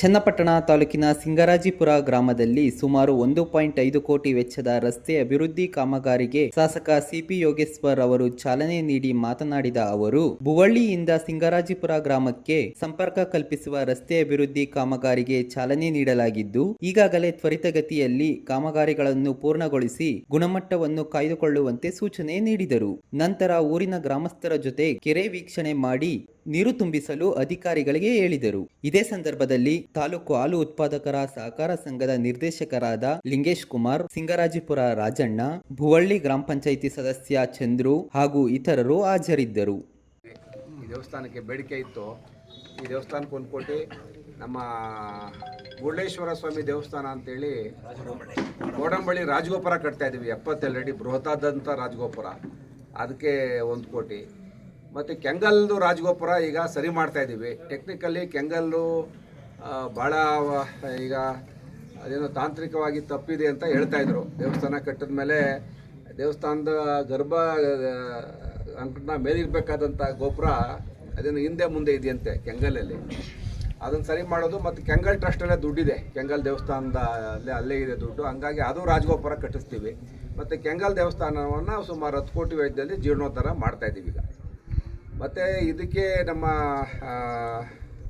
ಚನ್ನಪಟ್ಟಣ ತಾಲೂಕಿನ ಸಿಂಗರಾಜಿಪುರ ಗ್ರಾಮದಲ್ಲಿ ಸುಮಾರು ಒಂದು ಪಾಯಿಂಟ್ ಐದು ಕೋಟಿ ವೆಚ್ಚದ ರಸ್ತೆ ಅಭಿವೃದ್ಧಿ ಕಾಮಗಾರಿಗೆ ಶಾಸಕ ಸಿಪಿ ಯೋಗೇಶ್ವರ್ ಅವರು ಚಾಲನೆ ನೀಡಿ ಮಾತನಾಡಿದ ಅವರು, ಬುವಳ್ಳಿಯಿಂದ ಸಿಂಗರಾಜಿಪುರ ಗ್ರಾಮಕ್ಕೆ ಸಂಪರ್ಕ ಕಲ್ಪಿಸುವ ರಸ್ತೆ ಅಭಿವೃದ್ಧಿ ಕಾಮಗಾರಿಗೆ ಚಾಲನೆ ನೀಡಲಾಗಿದ್ದು, ಈಗಾಗಲೇ ತ್ವರಿತಗತಿಯಲ್ಲಿ ಕಾಮಗಾರಿಗಳನ್ನು ಪೂರ್ಣಗೊಳಿಸಿ ಗುಣಮಟ್ಟವನ್ನು ಕಾಯ್ದುಕೊಳ್ಳುವಂತೆ ಸೂಚನೆ ನೀಡಿದರು. ನಂತರ ಊರಿನ ಗ್ರಾಮಸ್ಥರ ಜೊತೆ ಕೆರೆ ವೀಕ್ಷಣೆ ಮಾಡಿ ನೀರು ತುಂಬಿಸಲು ಅಧಿಕಾರಿಗಳಿಗೆ ಹೇಳಿದರು. ಇದೇ ಸಂದರ್ಭದಲ್ಲಿ ತಾಲೂಕು ಹಾಲು ಉತ್ಪಾದಕರ ಸಹಕಾರ ಸಂಘದ ನಿರ್ದೇಶಕರಾದ ಲಿಂಗೇಶ್ ಕುಮಾರ್, ಸಿಂಗರಾಜಿಪುರ ರಾಜಣ್ಣ, ಭುವಳ್ಳಿ ಗ್ರಾಮ ಪಂಚಾಯಿತಿ ಸದಸ್ಯ ಚಂದ್ರು ಹಾಗೂ ಇತರರು ಹಾಜರಿದ್ದರು. ದೇವಸ್ಥಾನಕ್ಕೆ ಬೇಡಿಕೆ ಇತ್ತು. ಈ ದೇವಸ್ಥಾನಕ್ಕೆ ಒಂದು ಕೋಟಿ ನಮ್ಮ ಮುರುಡೇಶ್ವರ ಸ್ವಾಮಿ ದೇವಸ್ಥಾನ ಅಂತೇಳಿ ಗೋಡಂಬಳ್ಳಿ ರಾಜಗೋಪುರ ಕಟ್ತಾ ಇದ್ದೀವಿ. ಎಪ್ಪತ್ತೆರಡು ಅಡಿ ಬೃಹತ್ತಾದಂಥ ರಾಜಗೋಪುರ. ಅದಕ್ಕೆ ಒಂದು ಕೋಟಿ. ಮತ್ತು ಕೆಂಗಲ್ದು ರಾಜಗೋಪುರ ಈಗ ಸರಿ ಮಾಡ್ತಾ ಇದ್ದೀವಿ. ಟೆಕ್ನಿಕಲಿ ಕೆಂಗಲ್ಲು ಭಾಳ ಈಗ ಅದೇನೋ ತಾಂತ್ರಿಕವಾಗಿ ತಪ್ಪಿದೆ ಅಂತ ಹೇಳ್ತಾ ಇದ್ರು. ದೇವಸ್ಥಾನ ಕಟ್ಟಿದ ಮೇಲೆ ದೇವಸ್ಥಾನದ ಗರ್ಭ ಅಂಕಣ ಮೇಲಿರ್ಬೇಕಾದಂಥ ಗೋಪುರ ಅದೇನು ಹಿಂದೆ ಮುಂದೆ ಇದೆಯಂತೆ ಕೆಂಗಲಲ್ಲಿ. ಅದನ್ನು ಸರಿ ಮಾಡೋದು ಮತ್ತು ಕೆಂಗಲ್ ಟ್ರಸ್ಟಲ್ಲೇ ದುಡ್ಡಿದೆ. ಕೆಂಗಲ್ ದೇವಸ್ಥಾನದ ಅಲ್ಲೇ ಅಲ್ಲೇ ಇದೆ ದುಡ್ಡು. ಹಂಗಾಗಿ ಅದು ರಾಜಗೋಪುರ ಕಟ್ಟಿಸ್ತೀವಿ. ಮತ್ತು ಕೆಂಗಲ್ ದೇವಸ್ಥಾನವನ್ನು ಸುಮಾರು ಹತ್ತು ಕೋಟಿ ವೈದ್ಯದಲ್ಲಿ ಜೀರ್ಣೋದ್ಧಾರ ಮಾಡ್ತಾ ಇದ್ದೀವಿ ಈಗ. ಮತ್ತು ಇದಕ್ಕೆ ನಮ್ಮ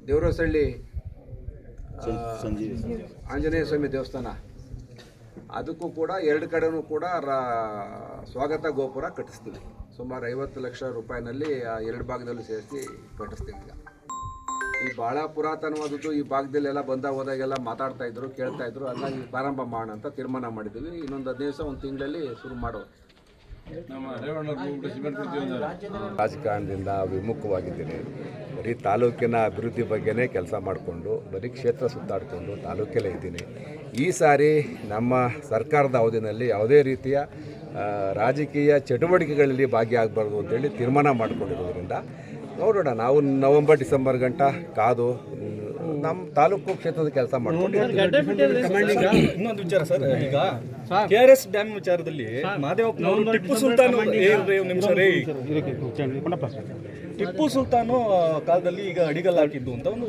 ದೇವರಸಳ್ಳಿ ಆಂಜನೇಯ ಸ್ವಾಮಿ ದೇವಸ್ಥಾನ. ಅದಕ್ಕೂ ಕೂಡ ಎರಡು ಕಡೆನೂ ಕೂಡ ರಾ- ಸ್ವಾಗತ ಗೋಪುರ ಕಟ್ಟಿಸ್ತೀವಿ. ಸುಮಾರು ಐವತ್ತು ಲಕ್ಷ ರೂಪಾಯಿನಲ್ಲಿ ಆ ಎರಡು ಭಾಗದಲ್ಲೂ ಸೇರಿಸಿ ಕಟ್ಟಿಸ್ತೀವಿ ಈಗ. ಈ ಭಾಳ ಪುರಾತನವಾದದ್ದು ಈ ಭಾಗದಲ್ಲೆಲ್ಲ ಬಂದ ಹೋದಾಗೆಲ್ಲ ಮಾತಾಡ್ತಾ ಇದ್ರು ಕೇಳ್ತಾ ಇದ್ರು ಹಂಗಾಗಿ ಪ್ರಾರಂಭ ಮಾಡೋಣ ಅಂತ ತೀರ್ಮಾನ ಮಾಡಿದ್ದೀವಿ. ಇನ್ನೊಂದು ಹದಿನೈದು ದಿವಸ ಒಂದು ತಿಂಗಳಲ್ಲಿ ಶುರು ಮಾಡುವ ರಾಜಕಾರಣದಿಂದ ವಿಮುಖವಾಗಿದ್ದೀನಿ. ಬರೀ ತಾಲೂಕಿನ ಅಭಿವೃದ್ಧಿ ಬಗ್ಗೆನೇ ಕೆಲಸ ಮಾಡಿಕೊಂಡು, ಬರೀ ಕ್ಷೇತ್ರ ಸುತ್ತಾಡಿಕೊಂಡು ತಾಲೂಕಲ್ಲೇ ಇದ್ದೀನಿ. ಈ ಸಾರಿ ನಮ್ಮ ಸರ್ಕಾರದ ಅವಧಿನಲ್ಲಿ ಯಾವುದೇ ರೀತಿಯ ರಾಜಕೀಯ ಚಟುವಟಿಕೆಗಳಲ್ಲಿ ಭಾಗಿಯಾಗಬಾರ್ದು ಅಂತೇಳಿ ತೀರ್ಮಾನ ಮಾಡಿಕೊಂಡಿರೋದ್ರಿಂದ, ನೋಡೋಣ. ನಾವು ನವೆಂಬರ್ ಡಿಸೆಂಬರ್ ಗಂಟ ಕಾದು ನಮ್ಮ ತಾಲೂಕು ಕ್ಷೇತ್ರದ ಕೆಲಸ ಮಾಡ್ಕೊಂಡು ಈಗ ಇನ್ನೊಂದು ವಿಚಾರ ಸರ್. ಈಗ ಕೆ ಆರ್ ಎಸ್ ಡ್ಯಾಮ್ ವಿಚಾರದಲ್ಲಿ ಮಾದೇವಪ್ಪನವರು ಟಿಪ್ಪು ಸುಲ್ತಾನ್ ನಿಮಿಷ ರೇ. ಟಿಪ್ಪು ಸುಲ್ತಾನು ಕಾಲದಲ್ಲಿ ಈಗ ಅಡಿಗಲ್ಲ ಹಾಕಿದ್ದು ಅಂತ ಒಂದು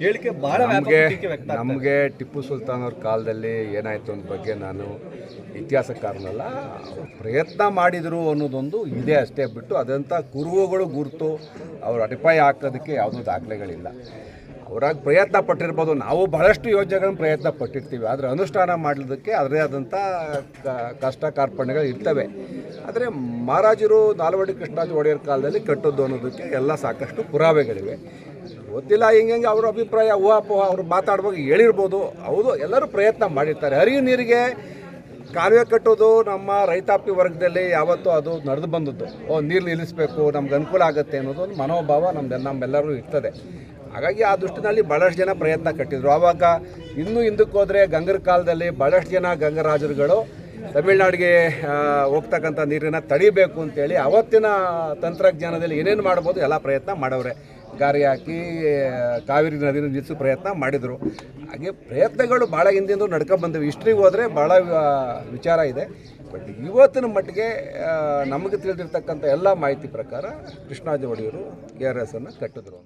ಹೇಳಿಕೆ ಬಹಳ ನಮಗೆ ಟಿಪ್ಪು ಸುಲ್ತಾನ್ ಅವ್ರ ಕಾಲದಲ್ಲಿ ಏನಾಯಿತು ಅನ್ನೋ ಬಗ್ಗೆ ನಾನು ಇತಿಹಾಸಕಾರನಲ್ಲ ಪ್ರಯತ್ನ ಮಾಡಿದರು ಅನ್ನೋದೊಂದು ಇದೆ ಅಷ್ಟೇ ಬಿಟ್ಟು ಅದಂಥ ಕುರುಹುಗಳು ಗುರುತು ಅವ್ರ ಅಡಿಪಾಯ ಹಾಕೋದಕ್ಕೆ ಯಾವುದೂ ದಾಖಲೆಗಳಿಲ್ಲ. ಅವರಾಗ ಪ್ರಯತ್ನ ಪಟ್ಟಿರ್ಬೋದು. ನಾವು ಬಹಳಷ್ಟು ಯೋಜನೆಗಳನ್ನು ಪ್ರಯತ್ನ ಪಟ್ಟಿರ್ತೀವಿ. ಆದರೆ ಅನುಷ್ಠಾನ ಮಾಡಲಿಕ್ಕೆ ಅದರದೇ ಆದಂಥ ಕಷ್ಟ ಕಾರ್ಪಣ್ಯಗಳು ಇರ್ತವೆ. ಆದರೆ ಮಹಾರಾಜರು ನಾಲ್ವಡಿ ಕೃಷ್ಣರಾಜ ಒಡೆಯರ್ ಕಾಲದಲ್ಲಿ ಕಟ್ಟದ್ದು ಅನ್ನೋದಕ್ಕೆ ಎಲ್ಲ ಸಾಕಷ್ಟು ಪುರಾವೆಗಳಿವೆ. ಗೊತ್ತಿಲ್ಲ, ಹಿಂಗೆ ಅವ್ರ ಅಭಿಪ್ರಾಯ ಊಹಾಪೋಹ ಅವ್ರು ಮಾತಾಡುವಾಗ ಹೇಳಿರ್ಬೋದು. ಹೌದು, ಎಲ್ಲರೂ ಪ್ರಯತ್ನ ಮಾಡಿರ್ತಾರೆ. ಹರಿವು ನೀರಿಗೆ ಕಾಲುವೆ ಕಟ್ಟೋದು ನಮ್ಮ ರೈತಾಪಿ ವರ್ಗದಲ್ಲಿ ಯಾವತ್ತೂ ಅದು ನಡೆದು ಬಂದದ್ದು. ಓ ನೀರು ನಿಲ್ಲಿಸಬೇಕು ನಮ್ಗೆ ಅನುಕೂಲ ಆಗುತ್ತೆ ಅನ್ನೋದು ಒಂದು ಮನೋಭಾವ ನಮ್ದು ನಮ್ಮೆಲ್ಲರೂ ಇರ್ತದೆ. ಹಾಗಾಗಿ ಆ ದೃಷ್ಟಿನಲ್ಲಿ ಭಾಳಷ್ಟು ಜನ ಪ್ರಯತ್ನ ಕಟ್ಟಿದ್ರು. ಆವಾಗ ಇನ್ನೂ ಹಿಂದಕ್ಕೆ ಹೋದರೆ ಗಂಗರ ಕಾಲದಲ್ಲಿ ಭಾಳಷ್ಟು ಜನ ಗಂಗರಾಜರುಗಳು ತಮಿಳ್ನಾಡಿಗೆ ಹೋಗ್ತಕ್ಕಂಥ ನೀರನ್ನ ತಡಿಬೇಕು ಅಂತೇಳಿ ಅವತ್ತಿನ ತಂತ್ರಜ್ಞಾನದಲ್ಲಿ ಏನೇನು ಮಾಡ್ಬೋದು ಎಲ್ಲ ಪ್ರಯತ್ನ ಮಾಡವ್ರೆ. ಗಾರಿ ಹಾಕಿ ಕಾವೇರಿ ನದಿನ ನಿಲ್ಲಿಸೋ ಪ್ರಯತ್ನ ಮಾಡಿದರು. ಹಾಗೆ ಪ್ರಯತ್ನಗಳು ಭಾಳ ಹಿಂದಿಂದ ನಡ್ಕೊಂಡು ಬಂದಿವೆ. ಹಿಸ್ಟ್ರಿಗೆ ಹೋದರೆ ಭಾಳ ವಿಚಾರ ಇದೆ. ಬಟ್ ಇವತ್ತಿನ ಮಟ್ಟಿಗೆ ನಮಗೆ ತಿಳಿದಿರ್ತಕ್ಕಂಥ ಎಲ್ಲ ಮಾಹಿತಿ ಪ್ರಕಾರ ಕೃಷ್ಣಾಜ ಒಡೆಯರು, ಕೆ ಆರ್ ಎಸ್ ಅನ್ನು ಕಟ್ಟಿದ್ರು